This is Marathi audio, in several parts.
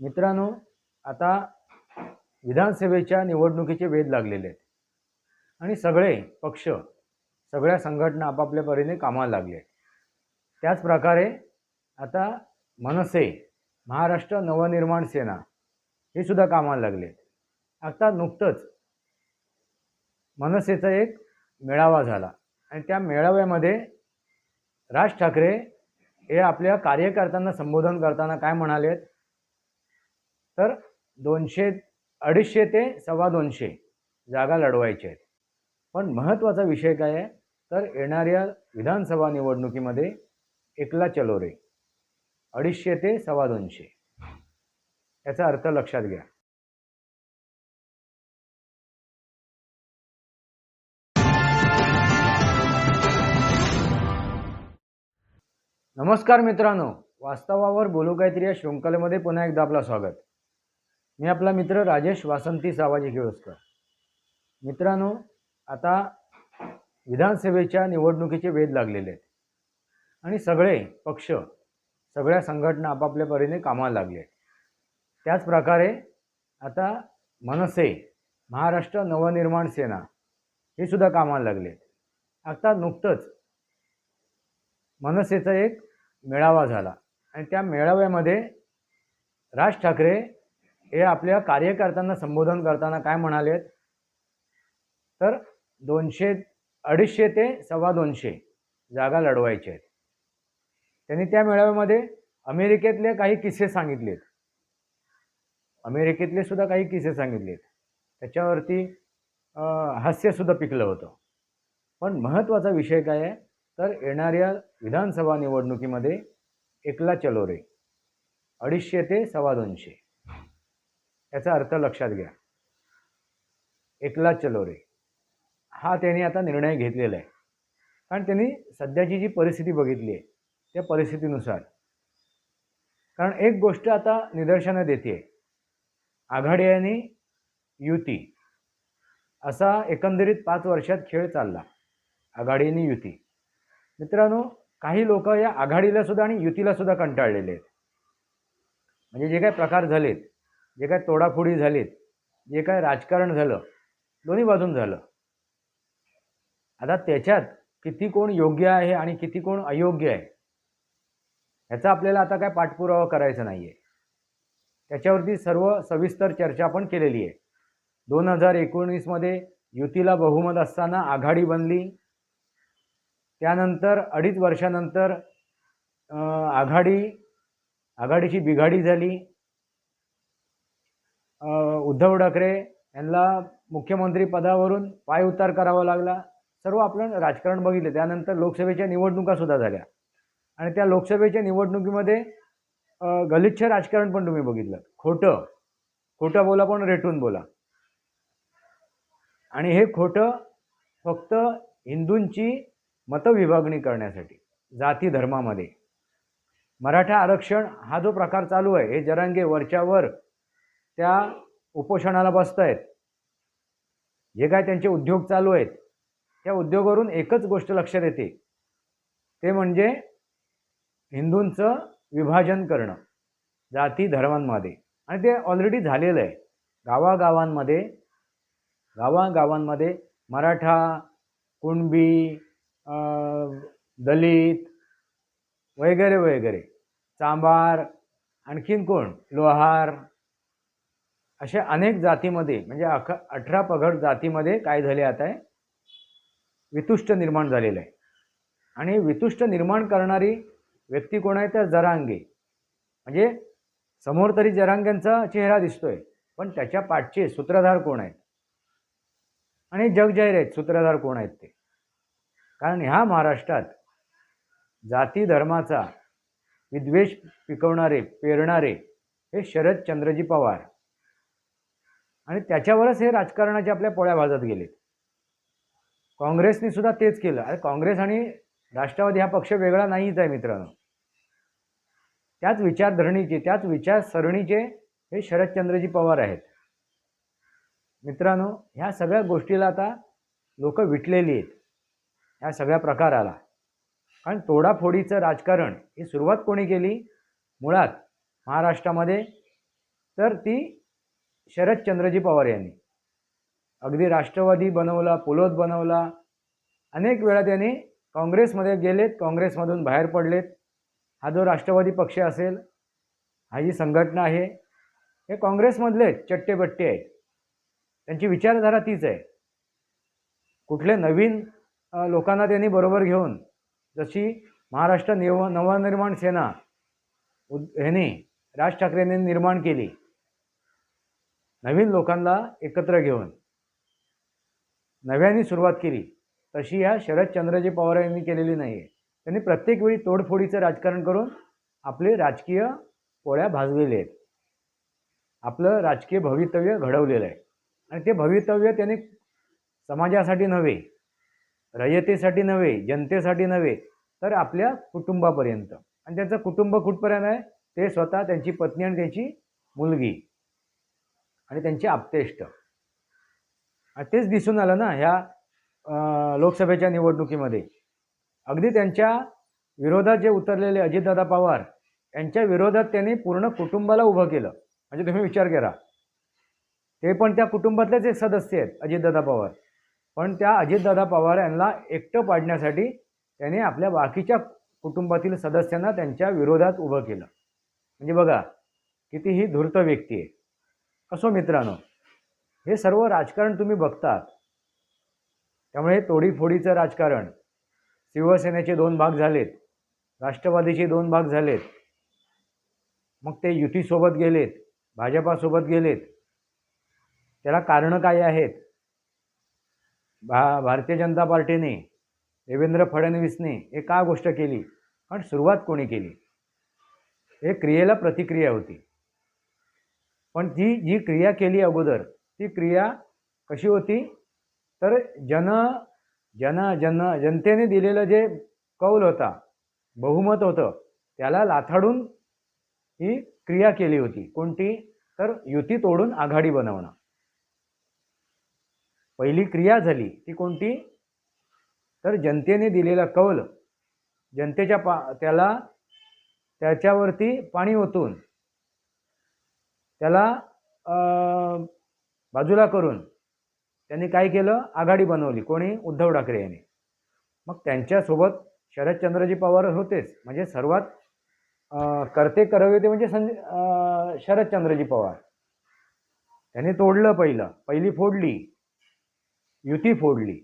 मित्रांनो आता विधानसभेच्या निवडणुकीचे वेध लागलेले आहेत. आणि सगळे पक्ष सगळ्या संघटना आपापल्या परीने कामाला लागले आहेत. त्याच प्रकारे आता मनसे महाराष्ट्र नवनिर्माण सेना हे सुद्धा कामाला लागले आहेत. आता नुकतंच मनसेचा एक मेळावा झाला. आणि त्या मेळाव्यामध्ये राज ठाकरे हे आपल्या कार्यकर्त्यांना संबोधन करताना काय म्हणालेत? तर दोनशे अडीचशे ते सव्वा दोनशे जागा लढवायच्या आहेत. पण महत्त्वाचा विषय काय आहे? तर येणाऱ्या विधानसभा निवडणुकीमध्ये एकला चलो रे अडीचशे ते सव्वा दोनशे. याचा अर्थ लक्षात घ्या. नमस्कार मित्रांनो वास्तवावर बोलू काहीतरी या शृंखलेमध्ये पुन्हा एकदा आपलं स्वागत. मी आपला मित्र राजेश वासंती सावाजी केळुसकर मित्रांनो आता विधानसभेच्या निवडणुकीचे वेध लागलेले आहेत. आणि सगळे पक्ष सगळ्या संघटना आपापल्या परीने कामाला लागले आहेत. त्याच प्रकारे आता मनसे महाराष्ट्र नवनिर्माण सेना हे सुद्धा कामाला लागले आहेत. आता नुकतंच मनसेचा एक मेळावा झाला. आणि त्या मेळाव्यामध्ये राज ठाकरे हे आपल्या कार्यकर्त्यांना संबोधन करताना काय म्हणाले तर दोनशे अडीचशे ते सव्वा दोनशे जागा लढवायच्या आहेत. त्यांनी त्या मेळाव्यामध्ये अमेरिकेतले काही किस्से सांगितलेत. अमेरिकेतले सुद्धा काही किस्से सांगितलेत. त्याच्यावरती हास्यसुद्धा पिकलं होतं. पण महत्त्वाचा विषय काय आहे? तर येणाऱ्या विधानसभा निवडणुकीमध्ये एकला चलोरे अडीचशे ते सव्वा दोनशे. याचा अर्थ लक्षात घ्या. एकला चलो रे हा त्यांनी आता निर्णय घेतलेला आहे. कारण त्यांनी सध्याची जी परिस्थिती बघितली आहे त्या परिस्थितीनुसार. कारण एक गोष्ट आता निदर्शनं देते. आघाडी आणि युती. असा एकंदरीत पाच वर्षात खेळ चालला. आघाडी आणि युती. मित्रांनो काही लोक या आघाडीला सुद्धा आणि युतीला सुद्धा कंटाळलेले आहेत. म्हणजे जे काही प्रकार झालेत जे काय तोडाफोडी झालीत जे काय राजकारण झालं दोन्ही बाजून झालं. आता त्याच्यात किती कोण योग्य आहे आणि किती कोण अयोग्य आहे ह्याचा आपल्याला आता काय पाठपुरावा करायचा नाही आहे त्याच्यावरती सर्व सविस्तर चर्चा आपण केलेली आहे. दोन हजार एकोणीसमध्ये युतीला बहुमत असताना आघाडी बनली. त्यानंतर अडीच वर्षानंतर आघाडी आघाडीची बिघाडी झाली. उद्धव ठाकरे यांना मुख्यमंत्री पदावरून पायउतार करावा लागला. सर्व आपण राजकारण बघितले. त्यानंतर लोकसभेच्या निवडणुकासुद्धा झाल्या. आणि त्या लोकसभेच्या निवडणुकीमध्ये गलिच्छ राजकारण पण तुम्ही बघितलं. खोटं. खोटं बोला पण रेटून बोला. आणि हे खोटं फक्त हिंदूंची मतविभागणी करण्यासाठी जाती धर्मामध्ये. मराठा आरक्षण हा जो प्रकार चालू आहे हे जरांगे वरच्यावर त्या उपोषणाला बसत आहेत जे काय त्यांचे उद्योग चालू आहेत त्या उद्योगावरून एकच गोष्ट लक्षात येते. ते म्हणजे हिंदूंचं विभाजन करणं जाती धर्मांमध्ये. आणि ते ऑलरेडी झालेलं आहे. गावागावांमध्ये गावागावांमध्ये मराठा कुणबी दलित वगैरे वगैरे. चांबार आणखीन कोण? लोहार अशा अनेक जातीमध्ये म्हणजे अख अठरा पगड जातीमध्ये काय झाले आता? आहे वितुष्ट निर्माण झालेलं आहे. आणि वितुष्ट निर्माण करणारी व्यक्ती कोण आहे? तर जरांगे. म्हणजे समोर तरी जरांग्यांचा चेहरा दिसतोय पण त्याच्या पाठचे सूत्रधार कोण आहेत? आणि जगजाहीर आहेत सूत्रधार कोण आहेत ते? कारण ह्या महाराष्ट्रात जाती धर्माचा विद्वेष पिकवणारे पेरणारे हे शरदचंद्रजी पवार. आणि त्याच्यावरच हे राजकारणाचे आपल्या पोळ्या भाजत गेले काँग्रेसने सुद्धा तेच केलं. अरे काँग्रेस आणि राष्ट्रवादी हा पक्ष वेगळा नाहीच आहे मित्रांनो. त्याच विचारधरणीचे त्याच विचारसरणीचे हे शरदचंद्रजी पवार आहेत. मित्रांनो ह्या सगळ्या गोष्टीला आता लोक विटलेली आहेत. ह्या सगळ्या प्रकाराला. कारण तोडाफोडीचं राजकारण ही सुरुवात कोणी केली? मुळात महाराष्ट्रामध्ये. तर ती शरदचंद्रजी पवार यांनी. अगदी राष्ट्रवादी बनवला पुलोत बनवला. अनेक वेळा त्यांनी काँग्रेसमध्ये गेलेत काँग्रेसमधून बाहेर पडलेत. हा जो राष्ट्रवादी पक्ष असेल हा जी संघटना आहे. हे काँग्रेसमधले चट्टेबट्टे आहेत. त्यांची विचारधारा तीच आहे. कुठले नवीन लोकांना त्यांनी बरोबर घेऊन जशी महाराष्ट्र निव नवनिर्माण सेना उद ह्याने राज ठाकरेंनी निर्माण केली नवीन लोकांना एकत्र घेऊन नव्याने सुरुवात केली. तशी ह्या शरदचंद्रजी पवार यांनी केलेली नाही आहे त्यांनी प्रत्येक वेळी तोडफोडीचं राजकारण करून आपले राजकीय पोळ्या भाजलेले आहेत. आपलं राजकीय भवितव्य घडवलेलं आहे. आणि ते भवितव्य त्यांनी समाजासाठी नव्हे रयतेसाठी नव्हे जनतेसाठी नव्हे तर आपल्या कुटुंबापर्यंत. आणि त्यांचं कुटुंब कुठपर्यंत आहे? ते स्वतः त्यांची पत्नी आणि त्यांची मुलगी. आणि त्यांचे आप्तेष्ट तेच दिसून आलं ना ह्या लोकसभेच्या निवडणुकीमध्ये. अगदी त्यांच्या विरोधात जे उतरलेले अजितदादा पवार यांच्या विरोधात त्यांनी पूर्ण कुटुंबाला उभं केलं. म्हणजे तुम्ही विचार करा. ते पण त्या कुटुंबातलेच एक सदस्य आहेत अजितदादा पवार. पण त्या अजितदादा पवार यांना एकटं पाडण्यासाठी त्याने आपल्या बाकीच्या कुटुंबातील सदस्यांना त्यांच्या विरोधात उभं केलं. म्हणजे बघा किती ही धूर्त व्यक्ती आहे. असो मित्रांनो हे सर्व राजकारण तुम्ही बघतात. त्यामुळे तोडीफोडीचं राजकारण शिवसेनेचे दोन भाग झालेत राष्ट्रवादीचे दोन भाग झालेत मग ते युतीसोबत गेलेत भाजपासोबत गेलेत. त्याला कारणं काय आहेत? भा भारतीय जनता पार्टीने देवेंद्र फडणवीसने हे का गोष्ट केली? पण सुरुवात कोणी केली? हे क्रियेला प्रतिक्रिया होती. पण ती जी क्रिया केली अगोदर ती क्रिया कशी होती? तर जन जन जन जनतेने दिलेलं जे कौल होता बहुमत होतं त्याला लाथाडून ही क्रिया केली होती. कोणती? तर युती तोडून आघाडी बनवणं. पहिली क्रिया झाली ती कोणती? तर जनतेने दिलेला कौल. जनतेच्या पा त्याला त्याच्यावरती पाणी ओतून त्याला बाजूला करून त्यांनी काय केलं? आघाडी बनवली. कोणी? उद्धव ठाकरे यांनी. मग त्यांच्यासोबत शरदचंद्रजी पवार होतेच. म्हणजे सर्वात करते करवे ते म्हणजे संज शरदचंद्रजी पवार. त्यांनी तोडलं पहिलं. पहिली फोडली. युती फोडली.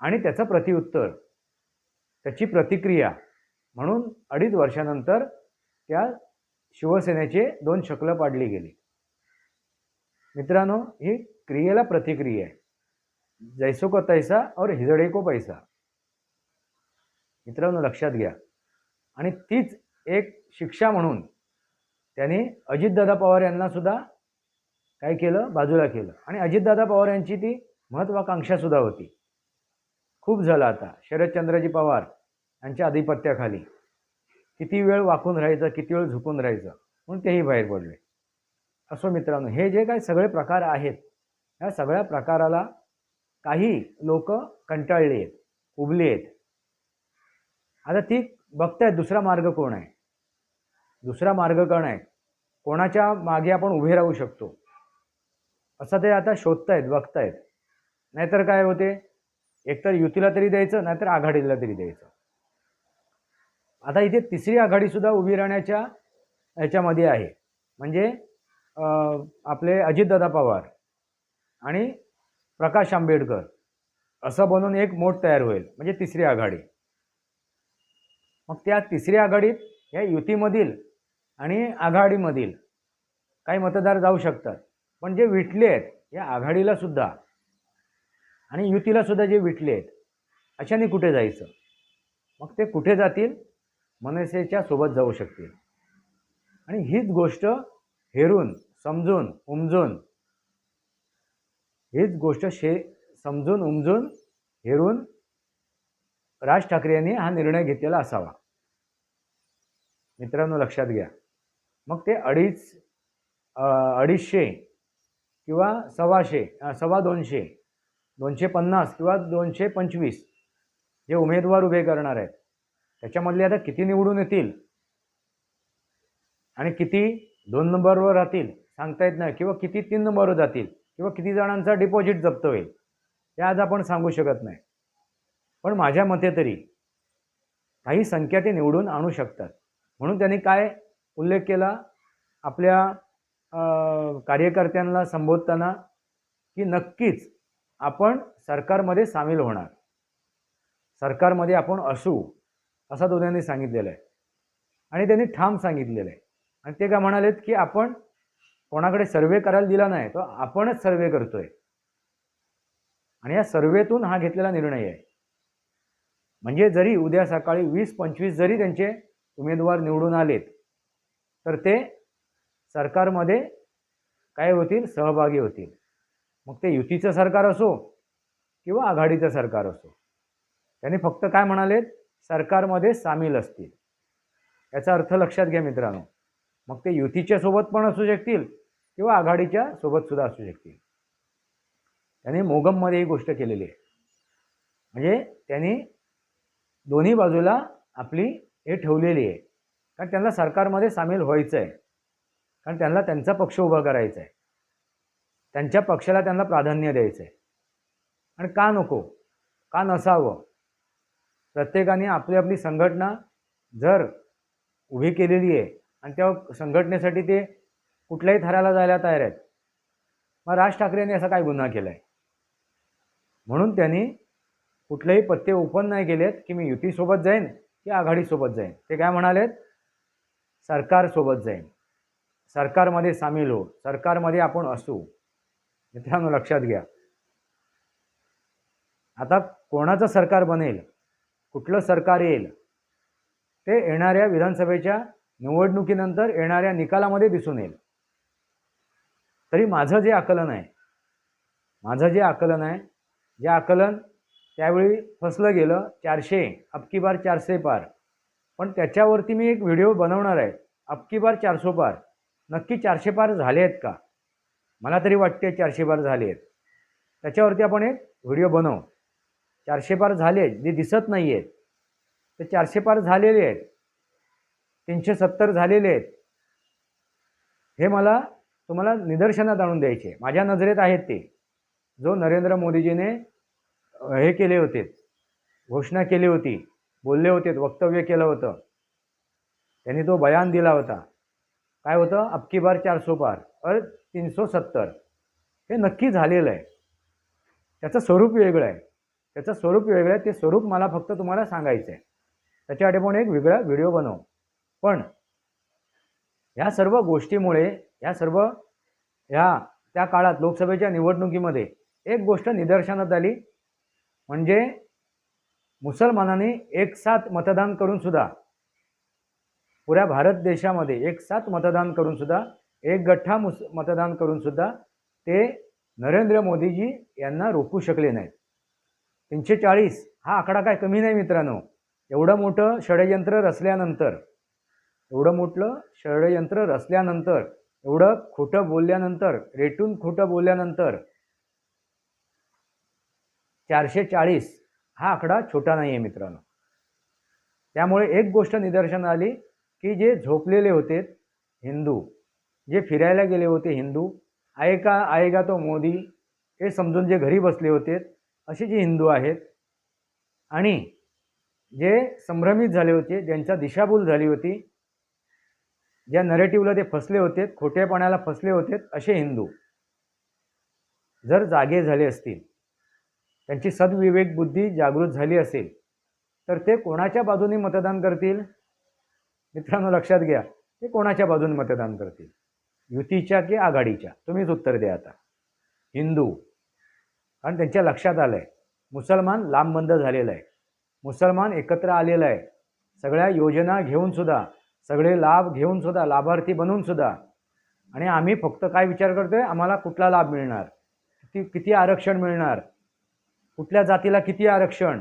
आणि त्याचं प्रतिउत्तर त्याची प्रतिक्रिया. म्हणून अडीच वर्षानंतर त्या शिवसेनेचे दोन शकलं पाडली गेली. मित्रांनो ही क्रियेला प्रतिक्रिया आहे. जैसो को तैसा और हिजडे को पैसा. मित्रांनो लक्षात घ्या. आणि तीच एक शिक्षा म्हणून त्यांनी अजितदादा पवार यांना सुद्धा काय केलं? बाजूला केलं. आणि अजितदादा पवार यांची ती महत्वाकांक्षासुद्धा होती. खूप झालं आता. शरदचंद्रजी पवार यांच्या आधिपत्याखाली. किती वेळ वाकून राहायचं किती वेळ झुकून राहायचं म्हणून तेही बाहेर पडले. असो मित्रांनो हे जे काही सगळे प्रकार आहेत या सगळ्या प्रकाराला काही लोक कंटाळले आहेत उबले आहेत. आता ती बघतायत दुसरा मार्ग कोण आहे? दुसरा मार्ग कोण आहे? कोणाच्या मागे आपण उभे राहू शकतो? असं ते आता शोधतायत बघतायत. नाहीतर काय होते? एकतर युतीला तरी द्यायचं नाहीतर आघाडीला तरी द्यायचं. आता इथे तिसरी आघाडीसुद्धा उभी राहण्याच्या ह्याच्यामध्ये आहे. म्हणजे आपले अजितदादा पवार आणि प्रकाश आंबेडकर असं बनून एक मोठ तयार होईल. म्हणजे तिसरी आघाडी. मग त्या तिसऱ्या आघाडीत या युतीमधील आणि आघाडीमधील काही मतदार जाऊ शकतात. पण जे विटले आहेत या आघाडीला सुद्धा आणि युतीला सुद्धा जे विटले आहेत अशाने कुठे जायचं? मग ते कुठे जातील? मनसेच्या सोबत जाऊ शकतील आणि हीच गोष्ट हेरून समजून उमजून हीच गोष्ट शे समजून उमजून हेरून राज ठाकरे यांनी हा निर्णय घेतलेला असावा. मित्रांनो लक्षात घ्या. मग ते अडीच अडीचशे किंवा सव्वाशे सव्वा दोनशे दोनशे पन्नास किंवा दोनशे पंचवीस जे उमेदवार उभे करणार आहेत त्याच्यामधले आता किती निवडून येतील? आणि किती दोन नंबरवर राहतील? सांगता येत नाही. किंवा किती तीन नंबरवर जातील? किंवा किती जणांचा डिपॉझिट जप्त होईल? हे आज आपण सांगू शकत नाही. पण माझ्या मते तरी काही संख्या ते निवडून आणू शकतात. म्हणून त्यांनी काय उल्लेख केला? आपल्या कार्यकर्त्यांना संबोधताना की नक्कीच आपण सरकारमध्ये सामील होणार. सरकारमध्ये आपण असू. असा दोन्ही सांगितलेलं आहे. आणि त्यांनी ठाम सांगितलेलं आहे. आणि ते काय म्हणालेत की आपण कोणाकडे सर्वे करायला दिला नाही तो आपणच सर्वे करतोय. आणि या सर्वेतून हा घेतलेला निर्णय आहे. म्हणजे जरी उद्या सकाळी वीस पंचवीस जरी त्यांचे उमेदवार निवडून आलेत तर ते सरकारमध्ये काय होतील? सहभागी होतील. मग ते युतीचं सरकार असो किंवा आघाडीचं सरकार असो. त्यांनी फक्त काय म्हणालेत? सरकारमध्ये सामील असतील. याचा अर्थ लक्षात घ्या मित्रांनो. मग ते युतीच्या सोबत पण असू शकतील किंवा आघाडीच्या सोबत सुद्धा असू शकतील. त्यांनी मोगममध्ये ही गोष्ट केलेली आहे. म्हणजे त्यांनी दोन्ही बाजूला आपली हे ठेवलेली आहे. कारण त्यांना सरकारमध्ये सामील व्हायचं आहे कारण त्यांना त्यांचा पक्ष उभा करायचा आहे त्यांच्या पक्षाला त्यांना प्राधान्य द्यायचं आहे आणि का नको? का नसावं? प्रत्येकाने आपली आपली संघटना जर उभी केलेली आहे आणि त्या संघटनेसाठी ते कुठल्याही थराला जायला तयार आहेत मग राज ठाकरेंनी असा काय गुन्हा केला आहे म्हणून त्यांनी कुठलेही पत्ते ओपन नाही केलेत की मी युतीसोबत जाईन की आघाडीसोबत जाईन. ते काय म्हणालेत? सरकारसोबत जाईन. सरकारमध्ये सामील हो. सरकारमध्ये आपण असू. मित्रांनो लक्षात घ्या. आता कोणाचं सरकार बनेल? कुठलं सरकार येईल? ते येणाऱ्या विधानसभेच्या निवडणुकीनंतर येणाऱ्या निकालामध्ये दिसून येईल. तरी माझं जे आकलन आहे माझं जे आकलन आहे जे आकलन त्यावेळी फसलं गेलं चारशे अबकी बार चारशे पार. पण त्याच्यावरती मी एक व्हिडिओ बनवणार आहे अबकी बार चारशे पार. नक्की चारशे पार झाले आहेत का? मला तरी वाटते चारशे पार झाले आहेत. त्याच्यावरती आपण एक व्हिडिओ बनवू. चारशे पार झाले आहेत. जे दिसत नाही आहेत. ते चारशे पार झालेले आहेत. तीनशे सत्तर झालेले आहेत. हे मला तुम्हाला निदर्शनात आणून द्यायचे. माझ्या नजरेत आहेत ते. जो नरेंद्र मोदीजीने हे केले होते घोषणा केली होती बोलले होते वक्तव्य केलं होतं. त्यांनी तो बयान दिला होता. काय होतं? अबकी बार चारसो पार. अरे तीनशे सत्तर हे नक्की झालेलं आहे. त्याचं स्वरूप वेगळं आहे. त्याचं स्वरूप वेगळं आहे. ते स्वरूप मला फक्त तुम्हाला सांगायचं आहे त्याच्यासाठी पण एक वेगळा व्हिडिओ बनव. पण ह्या सर्व गोष्टीमुळे ह्या सर्व ह्या त्या काळात लोकसभेच्या निवडणुकीमध्ये एक गोष्ट निदर्शनात आली. म्हणजे मुसलमानांनी एक साथ मतदान करून सुद्धा पुऱ्या भारत देशामध्ये एक साथ मतदान करून सुद्धा एक गठ्ठा मुस मतदान करून सुद्धा ते नरेंद्र मोदीजी यांना रोखू शकले नाहीत. तीनशे चाळीस हा आकडा काय कमी नाही मित्रांनो. एवढं मोठं षडयंत्र रचल्यानंतर एवढं मोठं षडयंत्र रचल्यानंतर एवढं खोटं बोलल्यानंतर रेटून खोटं बोलल्यानंतर चारशे चाळीस हा आकडा छोटा नाही आहे मित्रांनो. त्यामुळे एक गोष्ट निदर्शन आली की जे झोपलेले होते हिंदू जे फिरायला गेले होते हिंदू आएका आएगा तो मोदी हे समजून जे घरी बसले होते असे जे हिंदू आहेत आणि जे संभ्रमित झाले होते ज्यांच्या दिशाभूल झाली होती ज्या नरेटिव्हला ते फसले होते खोटेपणाला फसले होते असे हिंदू जर जागे झाले असतील त्यांची सद्विवेक बुद्धी जागृत झाली असेल तर ते कोणाच्या बाजूने मतदान करतील? मित्रांनो लक्षात घ्या ते कोणाच्या बाजूने मतदान करतील? युतीच्या की आघाडीच्या? तुम्हीच उत्तर द्या आता. हिंदू. कारण त्यांच्या लक्षात आलं आहे मुसलमान लांबबंद झालेला आहे. मुसलमान एकत्र आलेला आहे. सगळ्या योजना घेऊन सुद्धा सगळे लाभ घेऊन सुद्धा लाभार्थी बनूनसुद्धा आणि आम्ही फक्त काय विचार करतो आहे आम्हाला कुठला लाभ मिळणार? किती किती आरक्षण मिळणार? कुठल्या जातीला किती आरक्षण?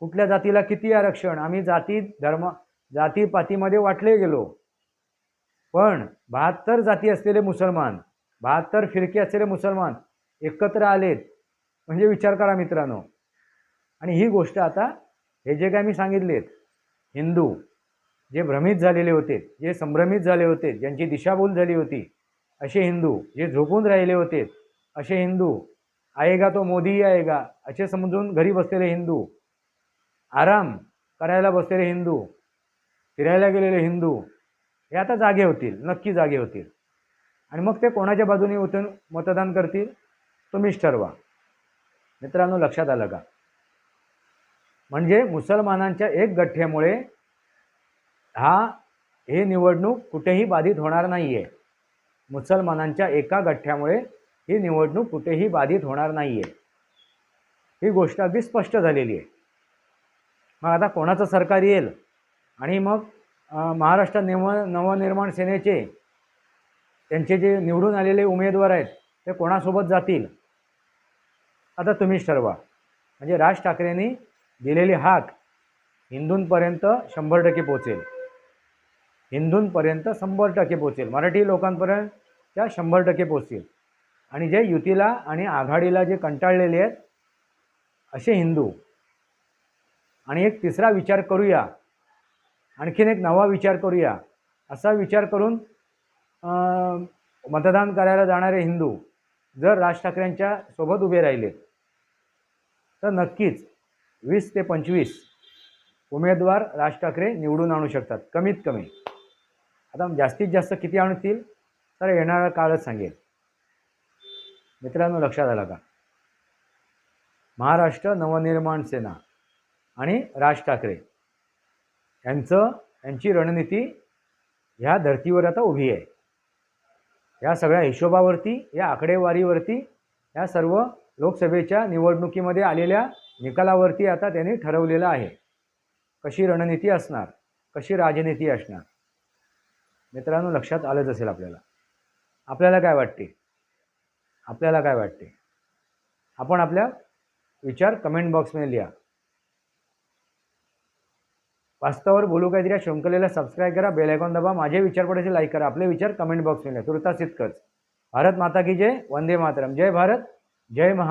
कुठल्या जातीला किती आरक्षण? आम्ही जाती धर्म जातीपातीमध्ये वाटले गेलो. पण बहात्तर जाती असलेले मुसलमान बहात्तर फिरके असलेले मुसलमान एकत्र आलेत. म्हणजे विचार करा मित्रांनो. आणि ही गोष्ट आता हे जे काय मी सांगितलेत हिंदू जे भ्रमित झालेले होते जे संभ्रमित झाले होते ज्यांची दिशाभूल झाली होती असे हिंदू जे झोपून राहिले होते असे हिंदू आएगा तो मोदी आएगा असे समजून घरी बसलेले हिंदू आराम करायला बसलेले हिंदू फिरायला गेलेले हिंदू हे आता जागे होतील नक्की जागे होतील. आणि मग ते कोणाच्या बाजूने उतरून मतदान करतील? तुम्हीच ठरवा. मित्रांनो लक्षात आलं का? म्हणजे मुसलमानांच्या एक गठ्ठ्यामुळे हा हे निवडणूक कुठेही बाधित होणार नाही आहे मुसलमानांच्या एका गठ्ठ्यामुळे ही निवडणूक कुठेही बाधित होणार नाही आहे ही गोष्ट अगदी स्पष्ट झालेली आहे. मग आता कोणाचं सरकार येईल? आणि मग महाराष्ट्र निव नवनिर्माण सेनेचे त्यांचे जे निवडून आलेले उमेदवार आहेत ते कोणासोबत जातील? आता तुम्हीच ठरवा. म्हणजे राज ठाकरेंनी दिलेली हाक हिंदूंपर्यंत शंभर टक्के पोचेल हिंदूंपर्यंत शंभर टक्के पोचेल मराठी लोकांपर्यंत त्या शंभर टक्के पोचतील आणि जे युतीला आणि आघाडीला जे कंटाळलेले आहेत असे हिंदू आणि एक तिसरा विचार करूया आणखीन एक नवा विचार करूया असा विचार करून मतदान करायला जाणारे हिंदू जर राज ठाकरेंच्या सोबत उभे राहिले तर नक्कीच वीस ते पंचवीस उमेदवार राज ठाकरे निवडून आणू शकतात कमीत कमी. आता जास्तीत जास्त किती आणतील? तर येणारा काळच सांगेल मित्रांनो लक्षात आला का? महाराष्ट्र नवनिर्माण सेना आणि राज ठाकरे यांचं यांची रणनीती ह्या धर्तीवर आता उभी आहे. या सगळ्या हिशोबावरती या आकडेवारीवरती या सर्व लोकसभेच्या निवडणुकीमध्ये आलेल्या निकालावरती आता त्यांनी ठरवलेलं आहे. कशी रणनीती असणार? कशी राजनीती असणार? मित्रांनो लक्षात आलंच असेल आपल्याला. आपल्याला काय वाटते? आपल्याला काय वाटते? आपण आपल्या विचार कमेंट बॉक्समध्ये लिहा. वास्तवावर बोलू काहीतरी या शृंखलेला सबस्क्राईब करा बेल आयकॉन दाबा माझे विचार पडायचे लाईक करा आपले विचार कमेंट बॉक्समध्ये लिहा. तुर्तास इतकंच. भारत माता की जय वंदे मातरम. जय भारत जय महा